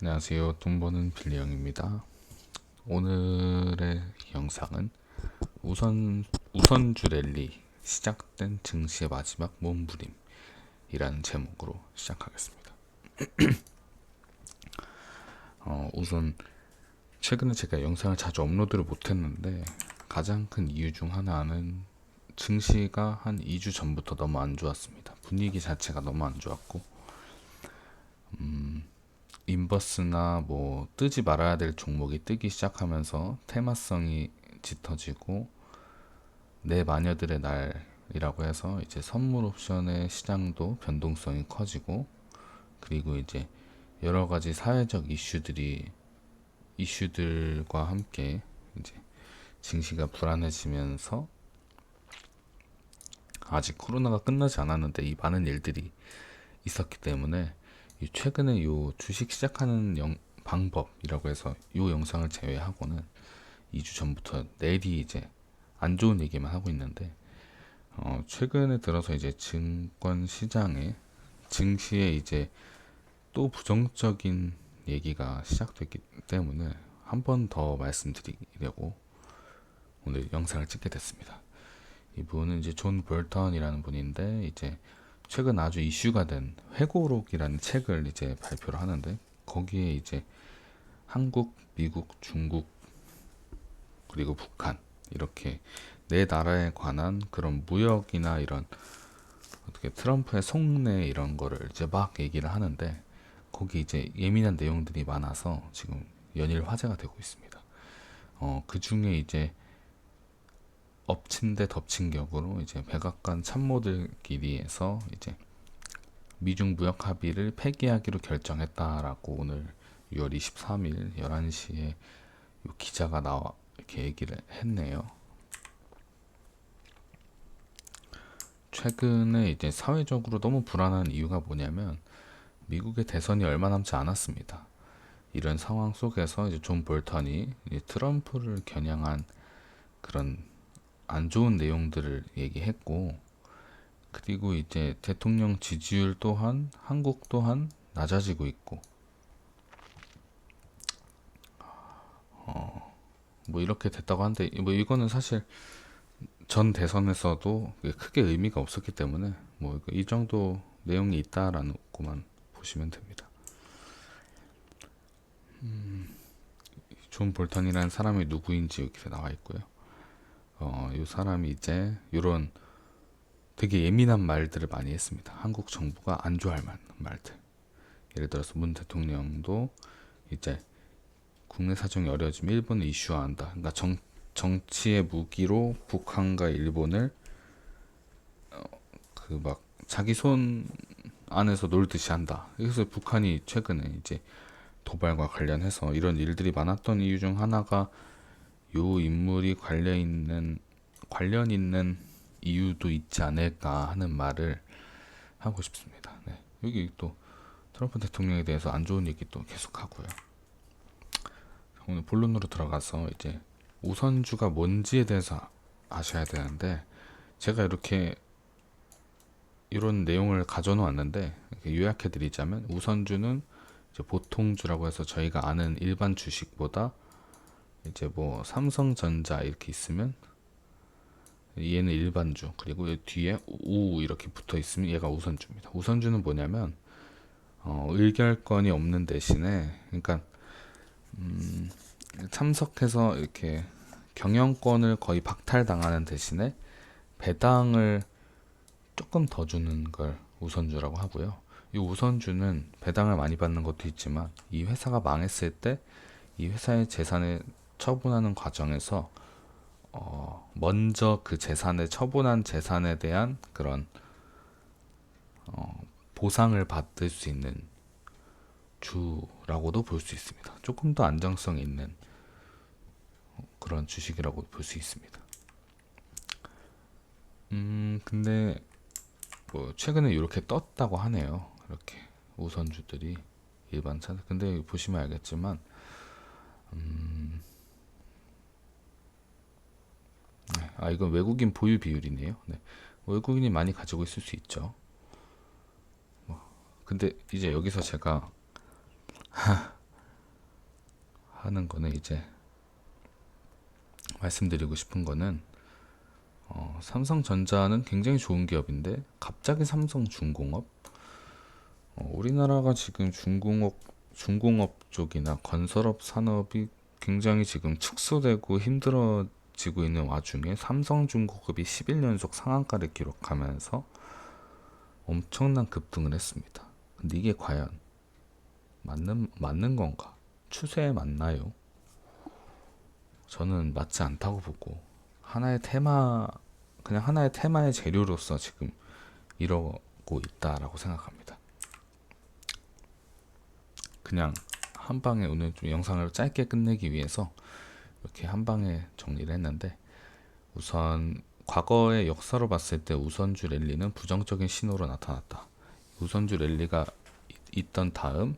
안녕하세요. 돈 버는 빌리 형입니다. 오늘의 영상은 우선 우선주 랠리 시작된 증시의 마지막 몸부림이라는 제목으로 시작하겠습니다. 어, 우선 최근에 제가 영상을 자주 업로드를 못했는데 가장 큰 이유 중 하나는 증시가 한 2주 전부터 너무 안 좋았습니다. 분위기 자체가 너무 안 좋았고 인버스나 뭐 뜨지 말아야 될 종목이 뜨기 시작하면서 테마성이 짙어지고 내 마녀들의 날이라고 해서 이제 선물 옵션의 시장도 변동성이 커지고 그리고 이제 여러 가지 사회적 이슈들이 이슈들과 함께 이제 증시가 불안해지면서 아직 코로나가 끝나지 않았는데 이 많은 일들이 있었기 때문에 이 최근에 요 주식 시작하는 영, 방법이라고 해서 요 영상을 제외하고는 2주 전부터 내리 이제 안 좋은 얘기만 하고 있는데 어, 최근에 들어서 이제 증권 시장에 증시에 이제 또 부정적인 얘기가 시작됐기 때문에 한 번 더 말씀드리려고 오늘 영상을 찍게 됐습니다. 이분은 이제 존 볼턴이라는 분인데 이제 최근 아주 이슈가 된 회고록이라는 책을 이제 발표를 하는데 거기에 이제 한국, 미국, 중국 그리고 북한 이렇게 네 나라에 관한 그런 무역이나 이런 어떻게 트럼프의 속내 이런 거를 이제 막 얘기를 하는데 거기 이제 예민한 내용들이 많아서 지금 연일 화제가 되고 있습니다. 어, 그 중에 이제 엎친 데 덮친 격으로 이제 백악관 참모들끼리에서 이제 미중 무역 합의를 폐기하기로 결정했다라고 오늘 6월 23일 11시에 요 기자가 나와 이렇게 얘기를 했네요. 최근에 이제 사회적으로 너무 불안한 이유가 뭐냐면 미국의 대선이 얼마 남지 않았습니다. 이런 상황 속에서 이제 존 볼턴이 이제 트럼프를 겨냥한 그런 안 좋은 내용들을 얘기했고 그리고 이제 대통령 지지율 또한 한국 또한 낮아지고 있고 어, 뭐 이렇게 됐다고 하는데 뭐 이거는 사실 전 대선에서도 크게 의미가 없었기 때문에 뭐 이 정도 내용이 있다라는 것만 보시면 됩니다. 음, 존 볼턴이라는 사람이 누구인지 여기서 나와 있고요. 어, 이 사람이 이제 이런 되게 예민한 말들을 많이 했습니다. 한국 정부가 안 좋아할 만한 말들. 예를 들어서 문 대통령도 이제 국내 사정이 어려워지면 일본을 이슈화한다. 그러니까 정, 정치의 무기로 북한과 일본을 어, 그막 자기 손 안에서 놀듯이 한다. 그래서 북한이 최근에 이제 도발과 관련해서 이런 일들이 많았던 이유 중 하나가 요 인물이 관련 있는 관련 있는 이유도 있지 않을까 하는 말을 하고 싶습니다. 네. 여기 또 트럼프 대통령에 대해서 안 좋은 얘기 또 계속 하고요. 오늘 본론으로 들어가서 이제 우선주가 뭔지에 대해서 아셔야 되는데 제가 이렇게 이런 내용을 가져 놓았는데 요약해 드리자면 우선주는 보통주라고 해서 저희가 아는 일반 주식보다 이제 뭐 삼성전자 이렇게 있으면 얘는 일반주 그리고 뒤에 우 이렇게 붙어 있으면 얘가 우선주입니다. 우선주는 뭐냐면 어, 의결권이 없는 대신에 그러니까 음, 참석해서 이렇게 경영권을 거의 박탈당하는 대신에 배당을 조금 더 주는 걸 우선주라고 하고요. 이 우선주는 배당을 많이 받는 것도 있지만 이 회사가 망했을 때 이 회사의 재산을 처분하는 과정에서 어, 먼저 그 재산에 처분한 재산에 대한 그런 어, 보상을 받을 수 있는 주라고도 볼 수 있습니다. 조금 더 안정성 있는 그런 주식이라고 볼 수 있습니다. 음, 근데 뭐 최근에 이렇게 떴다고 하네요. 이렇게 우선주들이 일반 차. 근데 보시면 알겠지만 음, 네. 아, 이건 외국인 보유 비율이네요. 네. 외국인이 많이 가지고 있을 수 있죠. 뭐, 근데 이제 여기서 제가 하는 거는 이제 말씀드리고 싶은 거는 어, 삼성전자는 굉장히 좋은 기업인데 갑자기 삼성중공업 어, 우리나라가 지금 중공업 중공업 쪽이나 건설업 산업이 굉장히 지금 축소되고 힘들어 지고 있는 와중에 삼성중공업이 11연속 상한가를 기록하면서 엄청난 급등을 했습니다. 근데 이게 과연 맞는 맞는 건가? 추세에 맞나요? 저는 맞지 않다고 보고 하나의 테마 그냥 하나의 테마의 재료로서 지금 이러고 있다라고 생각합니다. 그냥 한 방에 오늘 좀 영상을 짧게 끝내기 위해서 이렇게 한 방에 정리를 했는데 우선 과거의 역사로 봤을 때 우선주 랠리는 부정적인 신호로 나타났다. 우선주 랠리가 이- 있던 다음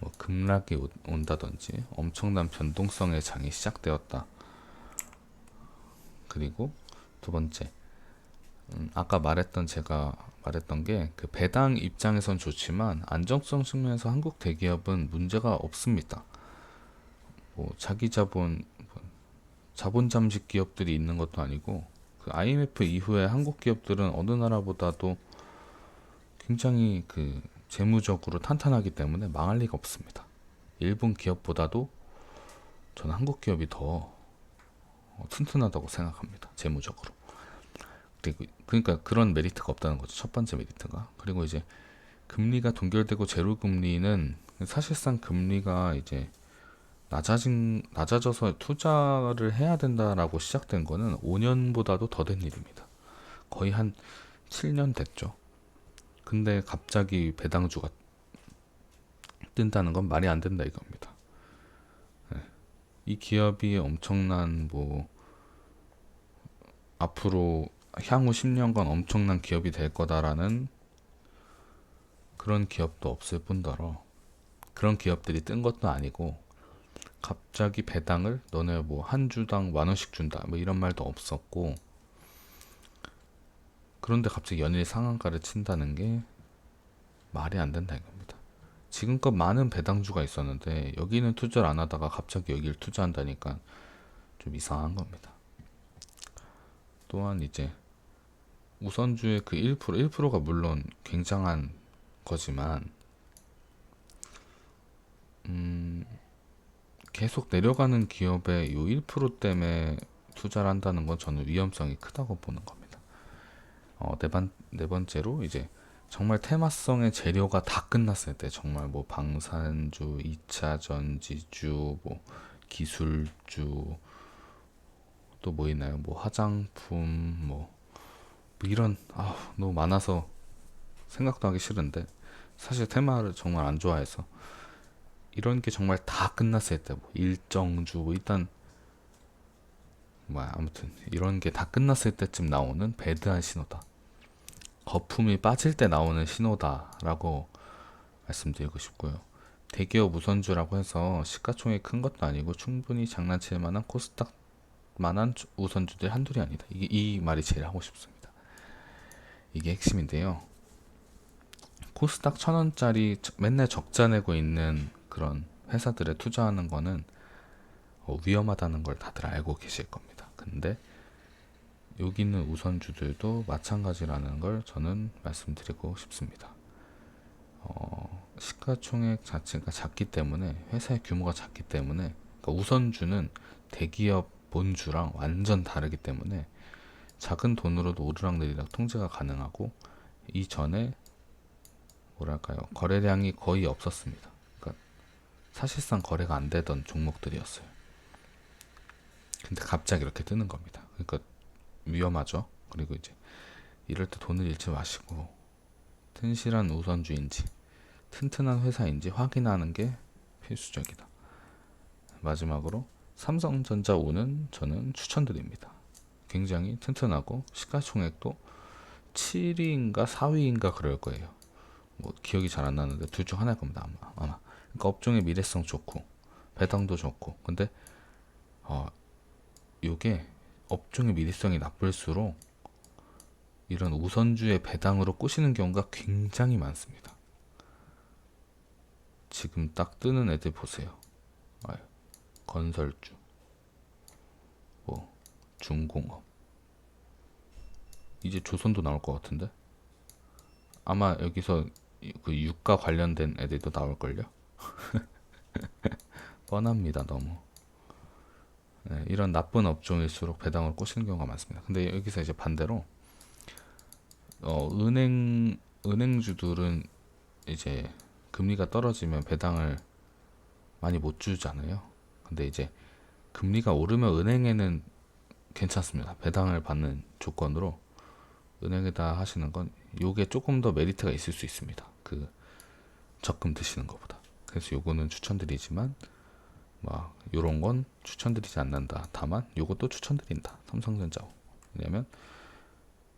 뭐 급락이 오- 온다든지 엄청난 변동성의 장이 시작되었다. 그리고 두 번째, 음, 아까 말했던 제가 말했던 게 그 배당 입장에선 좋지만 안정성 측면에서 한국 대기업은 문제가 없습니다. 뭐 자기 자본 뭐 자본 잠식 기업들이 있는 것도 아니고 그 IMF 이후에 한국 기업들은 어느 나라보다도 굉장히 그 재무적으로 탄탄하기 때문에 망할 리가 없습니다. 일본 기업보다도 저는 한국 기업이 더 어, 튼튼하다고 생각합니다. 재무적으로. 그리고 그러니까 그런 메리트가 없다는 거죠. 첫 번째 메리트가. 그리고 이제 금리가 동결되고 제로 금리는 사실상 금리가 이제 낮아진 낮아져서 투자를 해야 된다라고 시작된 거는 5년보다도 더 된 일입니다. 거의 한 7년 됐죠. 근데 갑자기 배당주가 뜬다는 건 말이 안 된다 이겁니다. 네. 이 기업이 엄청난 뭐 앞으로 향후 10년간 엄청난 기업이 될 거다라는 그런 기업도 없을 뿐더러 그런 기업들이 뜬 것도 아니고 갑자기 배당을 너네 뭐 한 주당 만 원씩 준다 뭐 이런 말도 없었고 그런데 갑자기 연일 상한가를 친다는 게 말이 안 된다 이겁니다. 지금껏 많은 배당주가 있었는데 여기는 투자를 안 하다가 갑자기 여기를 투자한다니까 좀 이상한 겁니다. 또한 이제 우선주의 그 1%, 1%가 물론 굉장한 거지만 음, 계속 내려가는 기업의 요1% 때문에 투자를 한다는 건 저는 위험성이 크다고 보는 겁니다. 어, 네, 번, 네 번째로 이제 정말 테마성의 재료가 다 끝났을 때 정말 뭐 방산주, 2차 전지주, 뭐 기술주 또 뭐 있나요? 뭐 화장품 뭐, 뭐 이런 아 너무 많아서 생각도 하기 싫은데 사실 테마를 정말 안 좋아해서 이런 게 정말 다 끝났을 때 뭐 일정주 뭐 일단 뭐야 아무튼 이런 게 다 끝났을 때쯤 나오는 배드한 신호다. 거품이 빠질 때 나오는 신호다라고 말씀드리고 싶고요. 대기업 우선주라고 해서 시가총액 큰 것도 아니고 충분히 장난칠 만한 코스닥 만한 주- 우선주들 한둘이 아니다. 이게 이 말이 제일 하고 싶습니다. 이게 핵심인데요. 코스닥 천 원짜리 저- 맨날 적자 내고 있는 그런 회사들에 투자하는 거는 어, 위험하다는 걸 다들 알고 계실 겁니다. 근데 여기 있는 우선주들도 마찬가지라는 걸 저는 말씀드리고 싶습니다. 어, 시가총액 자체가 작기 때문에 회사의 규모가 작기 때문에 그러니까 우선주는 대기업 본주랑 완전 다르기 때문에 작은 돈으로도 오르락내리락 통제가 가능하고 이전에 뭐랄까요 거래량이 거의 없었습니다. 사실상 거래가 안 되던 종목들이었어요. 근데 갑자기 이렇게 뜨는 겁니다. 그러니까 위험하죠. 그리고 이제 이럴 때 돈을 잃지 마시고 튼실한 우선주인지 튼튼한 회사인지 확인하는 게 필수적이다. 마지막으로 삼성전자 오는 저는 추천드립니다. 굉장히 튼튼하고 시가총액도 7위인가 4위인가 그럴 거예요. 뭐 기억이 잘 안 나는데 둘 중 하나일 겁니다. 아마. 아마. 그러니까 업종의 미래성 좋고 배당도 좋고 근데 어 요게 업종의 미래성이 나쁠수록 이런 우선주의 배당으로 꼬시는 경우가 굉장히 많습니다. 지금 딱 뜨는 애들 보세요. 건설주, 뭐 중공업. 이제 조선도 나올 것 같은데? 아마 여기서 이- 그 유가 관련된 애들도 나올걸요? 뻔합니다, 너무. 네, 이런 나쁜 업종일수록 배당을 꼬시는 경우가 많습니다. 근데 여기서 이제 반대로 어, 은행 은행주들은 이제 금리가 떨어지면 배당을 많이 못 주잖아요. 근데 이제 금리가 오르면 은행에는 괜찮습니다. 배당을 받는 조건으로 은행에다 하시는 건 요게 조금 더 메리트가 있을 수 있습니다. 그 적금 드시는 것보다. 그래서 요거는 추천드리지만 막 요런 건 추천드리지 않는다. 다만 요것도 추천드린다. 삼성전자. 왜냐면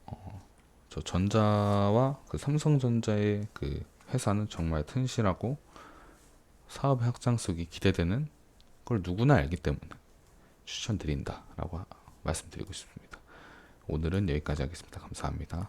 어, 저 전자와 그 삼성전자의 그 회사는 정말 튼실하고 사업 확장성이 기대되는 걸 누구나 알기 때문에 추천드린다라고 하- 말씀드리고 싶습니다. 오늘은 여기까지 하겠습니다. 감사합니다.